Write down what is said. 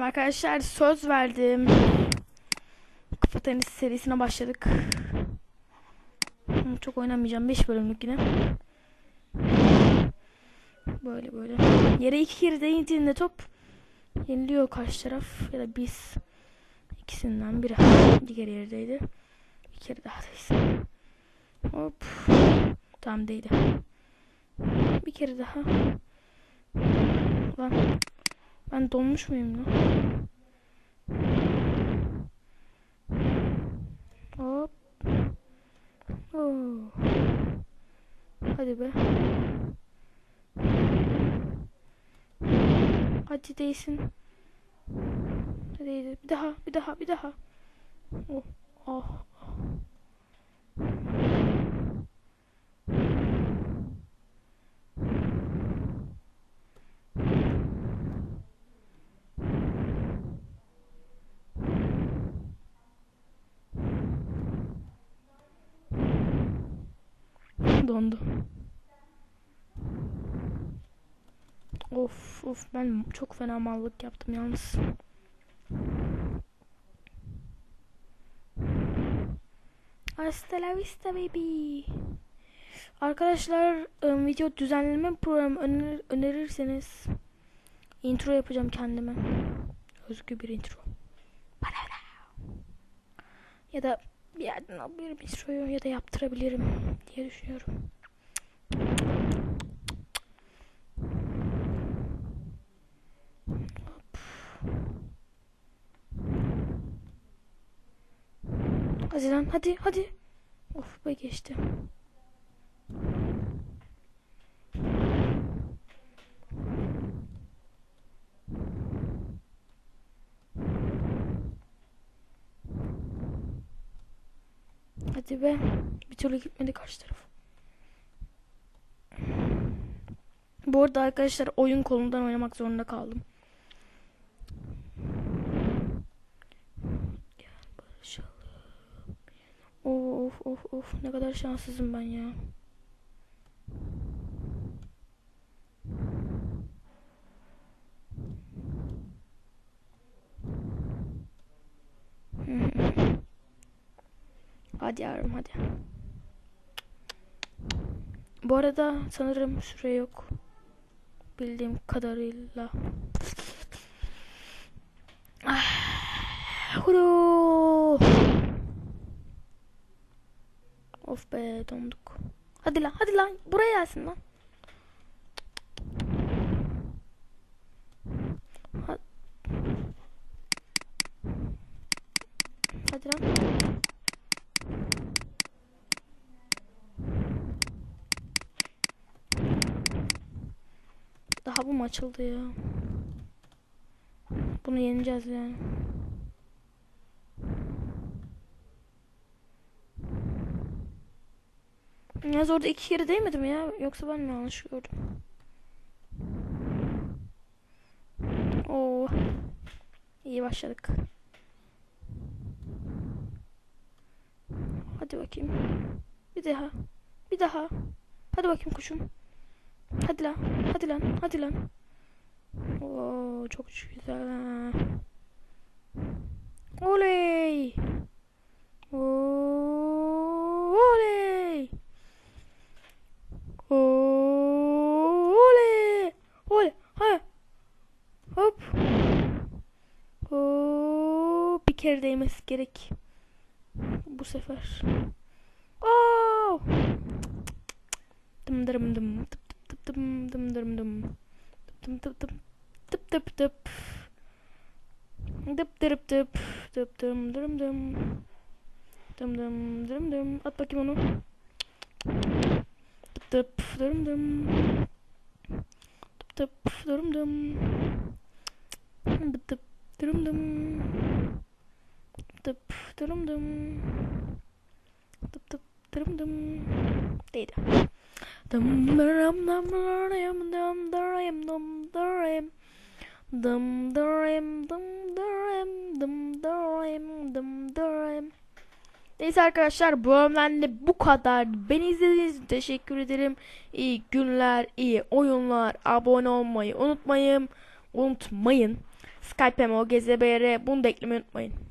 Arkadaşlar söz verdim. Kafa tenis serisine başladık. Çok oynamayacağım. 5 bölümlük yine. Böyle böyle. Yere iki kere değdiğinde top yeniliyor karşı taraf ya da biz ikisinden biri. Bir kere yerdeydi. Bir kere daha değsin. Hop. Tamam değdi. Bir kere daha. Lan. Ben donmuş muyum lan? Hop. Oo. Hadi be. Hadi değsin. Hadi bir daha, bir daha, bir daha. Oh, oh. Dondu. Of of ben çok fena mallık yaptım yalnız. Hasta la vista baby. Arkadaşlar ım, video düzenleme programı öner önerirseniz intro yapacağım kendime. Özgü bir intro. Ya da bir yerden alabilirim introyu ya da yaptırabilirim diye düşünüyorum. Hadi lan hadi hadi. Of be geçti. Hadi be. Bir türlü gitmedi karşı taraf. Bu arada arkadaşlar oyun kolundan oynamak zorunda kaldım. Of of of ne kadar şanssızım ben ya. Hadi yavrum hadi. Bu arada sanırım süre yok. Bildiğim kadarıyla. Huru. Of be donduk. Hadi lan hadi lan buraya gelsin lan. Ha- Hadi lan. Bu mu açıldı ya? Bunu yeneceğiz yani. Yalnız orada iki kere değmedi mi ya? Yoksa ben mi yanlış gördüm? Oo. İyi başladık. Hadi bakayım. Bir daha. Bir daha. Hadi bakayım kuşum. Hadi lan. Hadi lan. Hadi lan. Oo, çok güzel. Oley. Oo, Oley. Oo, Oley. Oley. Ha. Hop. Oo, bir kere değmesi gerek. Bu sefer. Dıp dırıp dıp. Dıp dım dırım dım. Dım dım dırım dım. At bakayım onu. Dıp dıp dırım dım. Dıp dıp dırım dım. Dıp dıp dırım dım. Dıp dıp dırım dım. Dıp dıp dırım dım. Değdi. Dım dırım dım dırım dım dırım dım dırım. Dım dırım dım dum dum dum dum Neyse arkadaşlar bu bölümden de bu kadar. Beni izlediğiniz için teşekkür ederim. İyi günler, iyi oyunlar. Abone olmayı unutmayın. Unutmayın. Skype, MO, GZBR bunu da eklemeyi unutmayın.